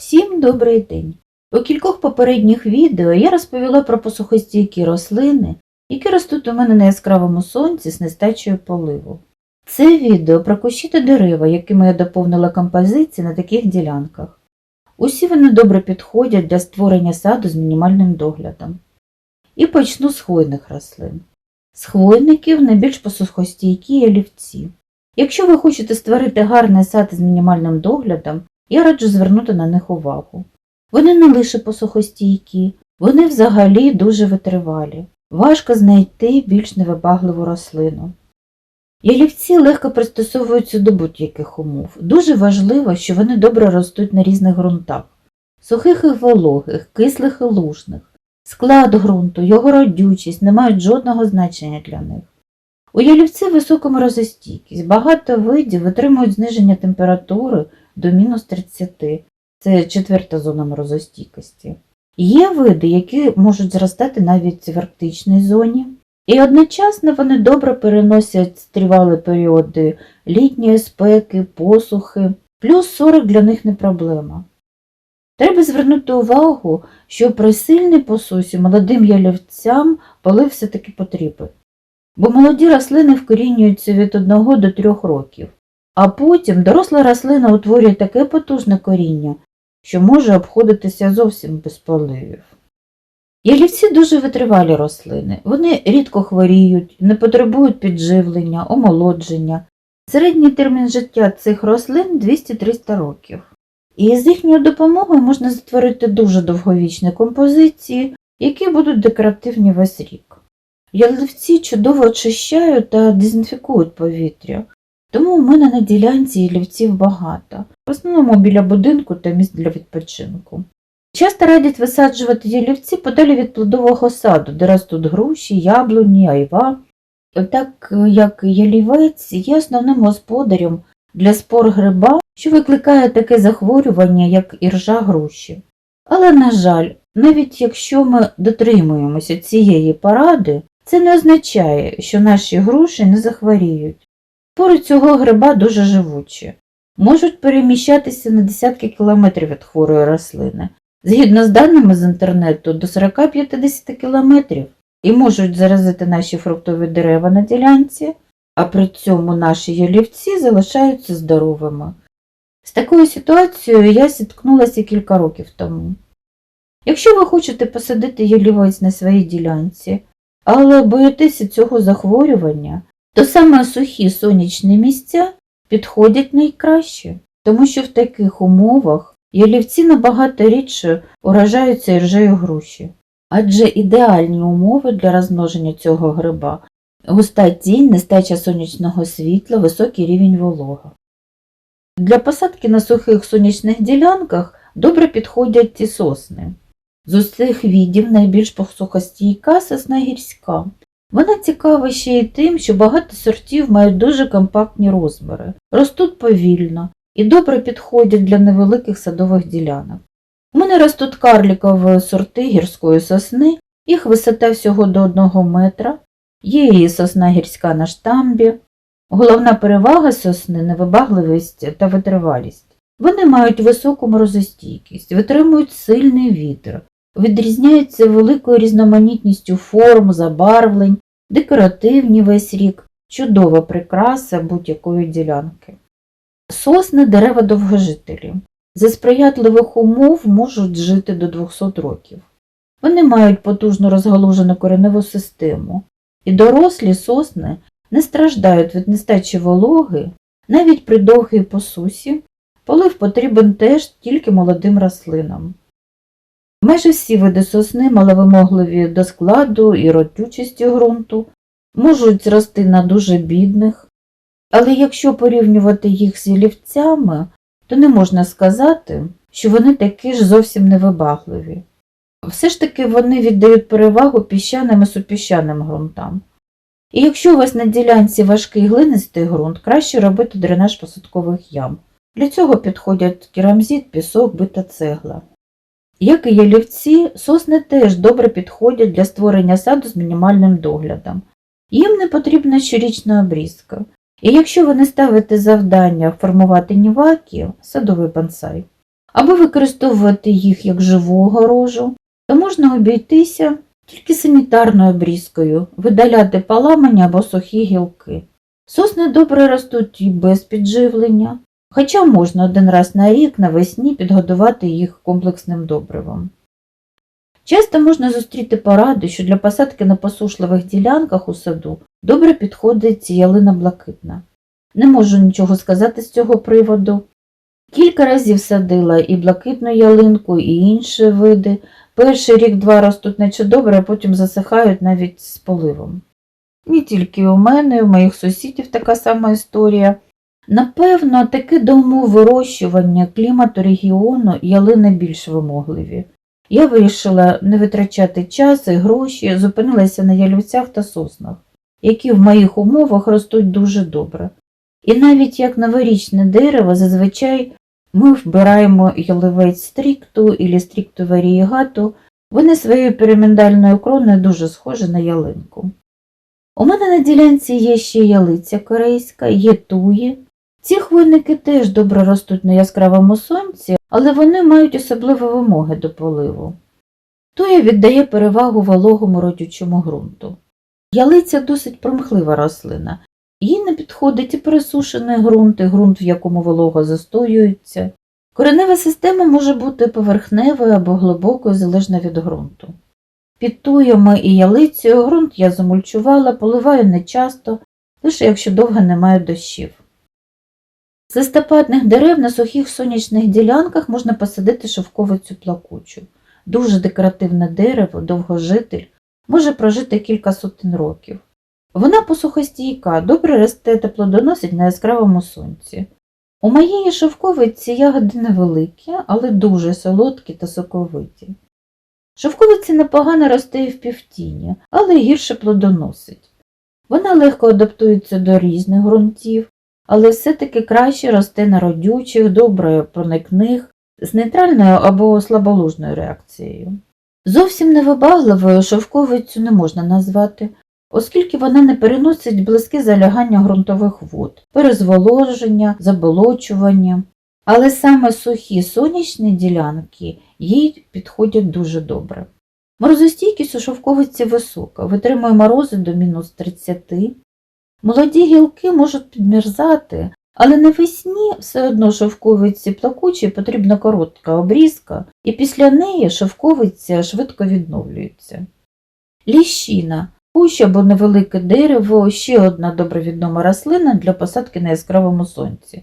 Всім добрий день! У кількох попередніх відео я розповіла про посухостійкі рослини, які ростуть у мене на яскравому сонці з нестачею поливу. Це відео про кущі та дерева, якими я доповнила композиції на таких ділянках. Усі вони добре підходять для створення саду з мінімальним доглядом. І почну з хвойних рослин. З хвойників найбільш посухостійкі олівці. Якщо ви хочете створити гарний сад з мінімальним доглядом, я раджу звернути на них увагу. Вони не лише посухостійкі, вони взагалі дуже витривалі. Важко знайти більш невибагливу рослину. Ялівці легко пристосовуються до будь-яких умов. Дуже важливо, що вони добре ростуть на різних ґрунтах сухих і вологих, кислих і лужних. Склад ґрунту, його родючість не мають жодного значення для них. У ялівці висока морозостійкість. Багато видів витримують зниження температури до мінус 30. Це четверта зона морозостійкості. Є види, які можуть зростати навіть в арктичній зоні. І одночасно вони добре переносять тривалі періоди літньої спеки, посухи, плюс 40 для них не проблема. Треба звернути увагу, що при сильній посусі молодим ялівцям полив все-таки потрібен, бо молоді рослини вкорінюються від 1 до 3 років, а потім доросла рослина утворює таке потужне коріння, що може обходитися зовсім без поливів. Ялівці дуже витривалі рослини, вони рідко хворіють, не потребують підживлення, омолодження. Середній термін життя цих рослин 200-300 років. І з їхньою допомогою можна створити дуже довговічні композиції, які будуть декоративні весь рік. Ялівці чудово очищають та дезінфікують повітря, тому у мене на ділянці ялівців багато, в основному біля будинку та місць для відпочинку. Часто радять висаджувати ялівці подалі від плодового саду, де ростуть груші, яблуні, айва. Так як ялівець є основним господарем для спор гриба, що викликає таке захворювання, як іржа груші. Але, на жаль, навіть якщо ми дотримуємося цієї поради, це не означає, що наші груші не захворіють. Спори цього гриба дуже живучі, можуть переміщатися на десятки кілометрів від хворої рослини, згідно з даними з інтернету, до 40-50 кілометрів, і можуть заразити наші фруктові дерева на ділянці, а при цьому наші ялівці залишаються здоровими. З такою ситуацією я зіткнулася кілька років тому. Якщо ви хочете посадити ялівець на своїй ділянці, але боїтеся цього захворювання, то саме сухі сонячні місця підходять найкраще, тому що в таких умовах ялівці набагато рідше уражаються іржею груші, адже ідеальні умови для розмноження цього гриба густа тінь, нестача сонячного світла, високий рівень волога. Для посадки на сухих сонячних ділянках добре підходять і сосни. З усіх відів найбільш посухостійка сосна гірська. Вона цікава ще й тим, що багато сортів мають дуже компактні розміри, ростуть повільно і добре підходять для невеликих садових ділянок. У мене ростуть карлікові сорти гірської сосни, їх висота всього до 1 метра, є і сосна гірська на штамбі. Головна перевага сосни невибагливість та витривалість. Вони мають високу морозостійкість, витримують сильний вітер, відрізняються великою різноманітністю форм, забарвлень, декоративні весь рік, чудова прикраса будь-якої ділянки. Сосни дерева довгожителі. За сприятливих умов можуть жити до 200 років. Вони мають потужну розгалужену кореневу систему, і дорослі сосни не страждають від нестачі вологи, навіть при довгій посусі, полив потрібен теж тільки молодим рослинам. Майже всі види сосни маловимогливі до складу і родючості ґрунту, можуть рости на дуже бідних, але якщо порівнювати їх з ялівцями, то не можна сказати, що вони такі ж зовсім невибагливі. Все ж таки вони віддають перевагу піщаним і супіщаним ґрунтам. І якщо у вас на ділянці важкий глинистий ґрунт, краще робити дренаж посадкових ям. Для цього підходять керамзит, пісок, бита цегла. Як і ялівці, сосни теж добре підходять для створення саду з мінімальним доглядом. Їм не потрібна щорічна обрізка. І якщо ви не ставите завдання формувати ніваки, садовий бонсай, Аби використовувати їх як живу огорожу, то можна обійтися тільки санітарною обрізкою, видаляти поламані або сухі гілки. Сосни добре ростуть і без підживлення, хоча можна один раз на рік навесні підгодувати їх комплексним добривом. Часто можна зустріти поради, що для посадки на посушливих ділянках у саду добре підходить ялина блакитна. Не можу нічого сказати з цього приводу. Кілька разів садила і блакитну ялинку, і інші види. Перший рік-два ростуть наче добре, а потім засихають навіть з поливом. Не тільки у мене, у моїх сусідів така сама історія. Напевно, таки до умов вирощування клімату регіону ялини більш вимогливі. Я вирішила не витрачати час і гроші, зупинилася на ялівцях та соснах, які в моїх умовах ростуть дуже добре. І навіть як новорічне дерево, зазвичай ми вбираємо яливець стрікту і стрікту варієгату, вони своєю пірамідальною кроною дуже схожі на ялинку. У мене на ділянці є ще ялиця корейська, є туї. Ці хвойники теж добре ростуть на яскравому сонці, але вони мають особливі вимоги до поливу. Туя віддає перевагу вологому родючому ґрунту. Ялиця досить промхлива рослина, їй не підходить і пересушений ґрунт, і ґрунт, в якому волога застоюється. Коренева система може бути поверхневою або глибокою, залежно від ґрунту. Під туями і ялицею ґрунт я замульчувала, поливаю нечасто, лише якщо довго немає дощів. З листопадних дерев на сухих сонячних ділянках можна посадити шовковицю плакучу. Дуже декоративне дерево, довгожитель, може прожити кілька сотень років. Вона посухостійка, добре росте та плодоносить на яскравому сонці. У моєї шовковиці ягоди невеликі, але дуже солодкі та соковиті. Шовковиці непогано росте і в півтіні, але гірше плодоносить. Вона легко адаптується до різних ґрунтів, але все-таки краще росте на родючих, добре проникних, з нейтральною або слаболужною реакцією. Зовсім невибагливою шовковицю не можна назвати, оскільки вона не переносить близьке залягання ґрунтових вод, перезволоження, заболочування. Але саме сухі сонячні ділянки їй підходять дуже добре. Морозостійкість у шовковиці висока, витримує морози до мінус 30. Молоді гілки можуть підмерзати, але навесні все одно шовковиці плакучі потрібна коротка обрізка, і після неї шовковиця швидко відновлюється. Ліщина кущ або невелике дерево ще одна добре відома рослина для посадки на яскравому сонці.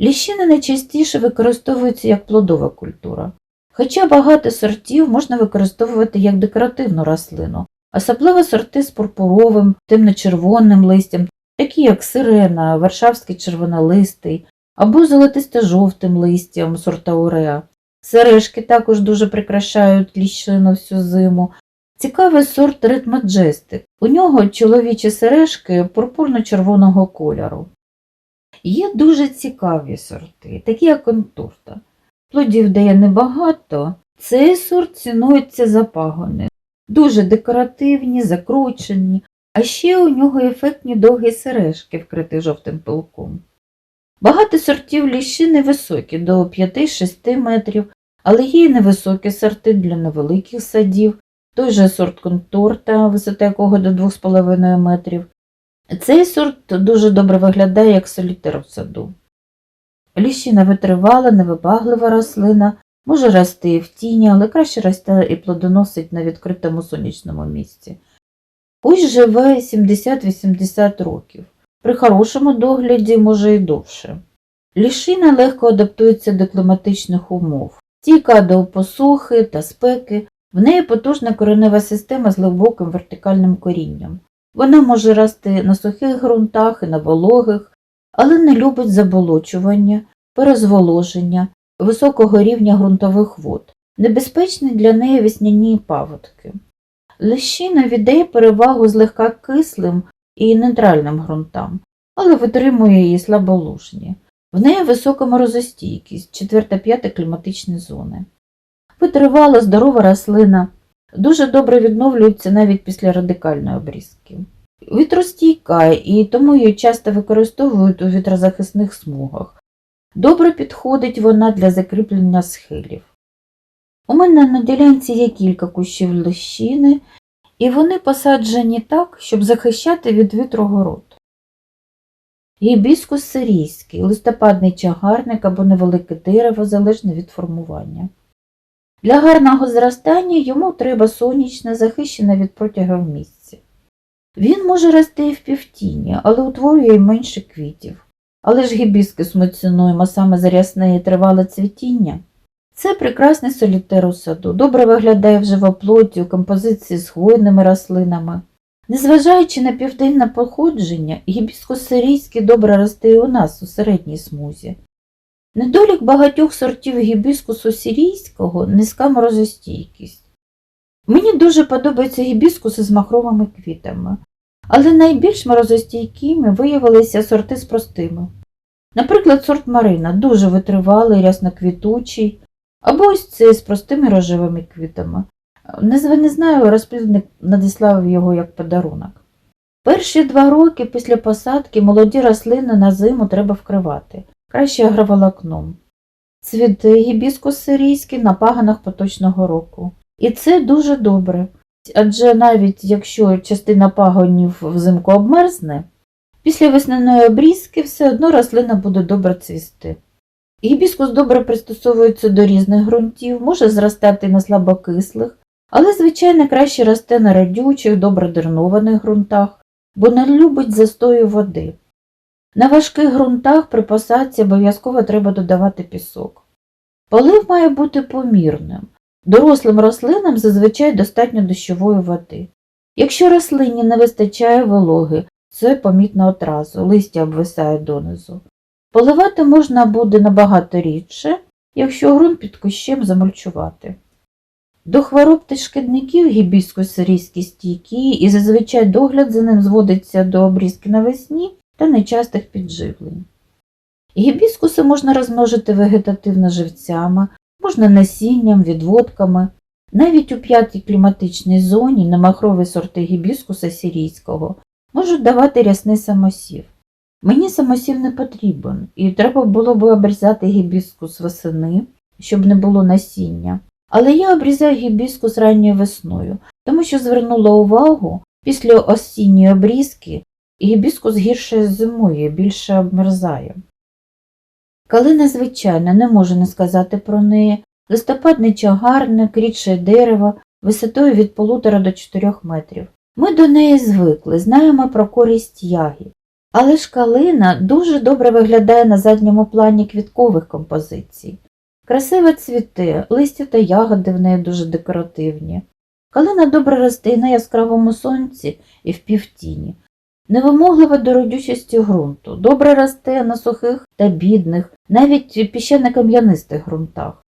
Ліщина найчастіше використовується як плодова культура, хоча багато сортів можна використовувати як декоративну рослину, особливо сорти з пурпуровим, темно-червоним листям, такі як сирена, варшавський червонолистий або золотисто-жовтим листям сорта уреа. Сережки також дуже прикрашають ліщину всю зиму. Цікавий сорт Red Majestic. У нього чоловічі сережки пурпурно-червоного кольору. Є дуже цікаві сорти, такі як контурта. Плодів дає небагато, цей сорт цінується за пагони. Дуже декоративні, закручені, а ще у нього ефектні довгі сережки, вкриті жовтим пилком. Багато сортів ліщини високі, до 5-6 метрів, але є й невисокі сорти для невеликих садів, той же сорт конторта, висота якого до 2,5 метрів. Цей сорт дуже добре виглядає як солітер в саду. Ліщина витривала, невибаглива рослина, може рости в тіні, але краще росте і плодоносить на відкритому сонячному місці. Кущ живе 70-80 років, при хорошому догляді може і довше. Лішина легко адаптується до кліматичних умов, стійка до посухи та спеки, в неї потужна коренева система з глибоким вертикальним корінням. Вона може рости на сухих ґрунтах і на вологих, але не любить заболочування, перезволоження, високого рівня ґрунтових вод, небезпечні для неї весняні паводки. Лещина віддає перевагу злегка кислим і нейтральним ґрунтам, але витримує її слаболужні. В неї висока морозостійкість, 4-5 кліматичні зони. Витривала здорова рослина, дуже добре відновлюється навіть після радикальної обрізки. Вітростійка і тому її часто використовують у вітрозахисних смугах. Добре підходить вона для закріплення схилів. У мене на ділянці є кілька кущів лещини, і вони посаджені так, щоб захищати від вітру город. Гібіскус сирійський, листопадний чагарник або невелике дерево залежно від формування. Для гарного зростання йому треба сонячне, захищене від протягів місце. Він може рости і в півтіні, але утворює менше квітів. Але ж гібіскус ми цінуємо саме за рясне і тривале цвітіння. Це прекрасний солітер у саду, добре виглядає в живоплоті у композиції з хвойними рослинами. Незважаючи на південне походження, гібіскус сирійський добре росте і у нас у середній смузі. Недолік багатьох сортів гібіскусу сирійського низька морозостійкість. Мені дуже подобаються гібіскуси з махровими квітами, але найбільш морозостійкими виявилися сорти з простими. Наприклад, сорт Марина дуже витривалий, рясноквітучий, або ось цей з простими рожевими квітами. Не, знаю, розплідник надіслав його як подарунок. Перші два роки після посадки молоді рослини на зиму треба вкривати, краще агроволокном. Цвіте гібіскус сирійський на паганах поточного року. І це дуже добре, адже навіть якщо частина пагонів взимку обмерзне, після весняної обрізки все одно рослина буде добре цвісти. Гібіскус добре пристосовується до різних ґрунтів, може зростати на слабокислих, але, звичайно, краще росте на радючих, добре дренованих ґрунтах, бо не любить застою води. На важких ґрунтах при посадці обов'язково треба додавати пісок. Полив має бути помірним. Дорослим рослинам зазвичай достатньо дощової води. Якщо рослині не вистачає вологи, це помітно одразу, листя обвисає донизу. Поливати можна буде набагато рідше, якщо ґрунт під кущем замульчувати. До хвороб та шкідників гібіскус сирійський стійкий і зазвичай догляд за ним зводиться до обрізки навесні та нечастих підживлень. Гібіскуси можна розмножити вегетативно живцями, можна насінням, відводками. Навіть у п'ятій кліматичній зоні немахрові сорти гібіскуса сирійського можуть давати рясний самосів. Мені самосів не потрібен, і треба було б обрізати гібіскус восени, щоб не було насіння. Але я обрізаю гібіскус ранньою весною, тому що звернула увагу, після осінньої обрізки гібіскус гірше зимує, більше обмерзає. Калина, звичайно, не можу не сказати про неї. Листопадний чагарник, рідше дерево, висотою від полутора до чотирьох метрів. Ми до неї звикли, знаємо про користь ягід. Але ж калина дуже добре виглядає на задньому плані квіткових композицій. Красиво цвіте, листя та ягоди в неї дуже декоративні. Калина добре росте і на яскравому сонці і в півтіні. Невимоглива до родючості ґрунту, добре росте на сухих та бідних, навіть піщано-кам'янистих ґрунтах.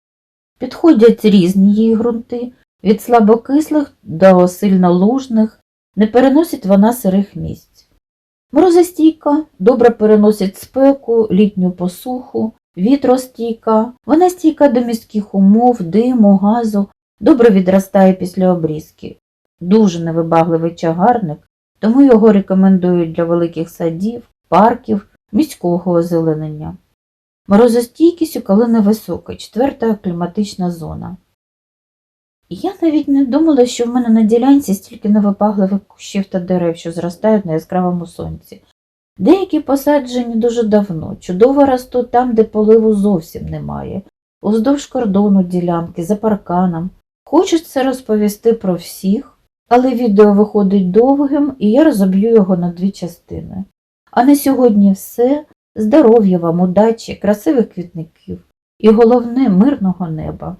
Підходять різні її ґрунти, від слабокислих до сильно лужних, не переносить вона сирих місць. Морозостійка, добре переносить спеку, літню посуху, вітростійка, вона стійка до міських умов, диму, газу, добре відростає після обрізки. Дуже невибагливий чагарник, тому його рекомендують для великих садів, парків, міського озеленення. Морозостійкість у калини висока, четверта кліматична зона. Я навіть не думала, що в мене на ділянці стільки невибагливих кущів та дерев, що зростають на яскравому сонці. Деякі посаджені дуже давно, чудово ростуть там, де поливу зовсім немає, уздовж кордону ділянки, за парканом. Хочеться розповісти про всіх, але відео виходить довгим, і я розоб'ю його на дві частини. А на сьогодні все. Здоров'я вам, удачі, красивих квітників і головне мирного неба.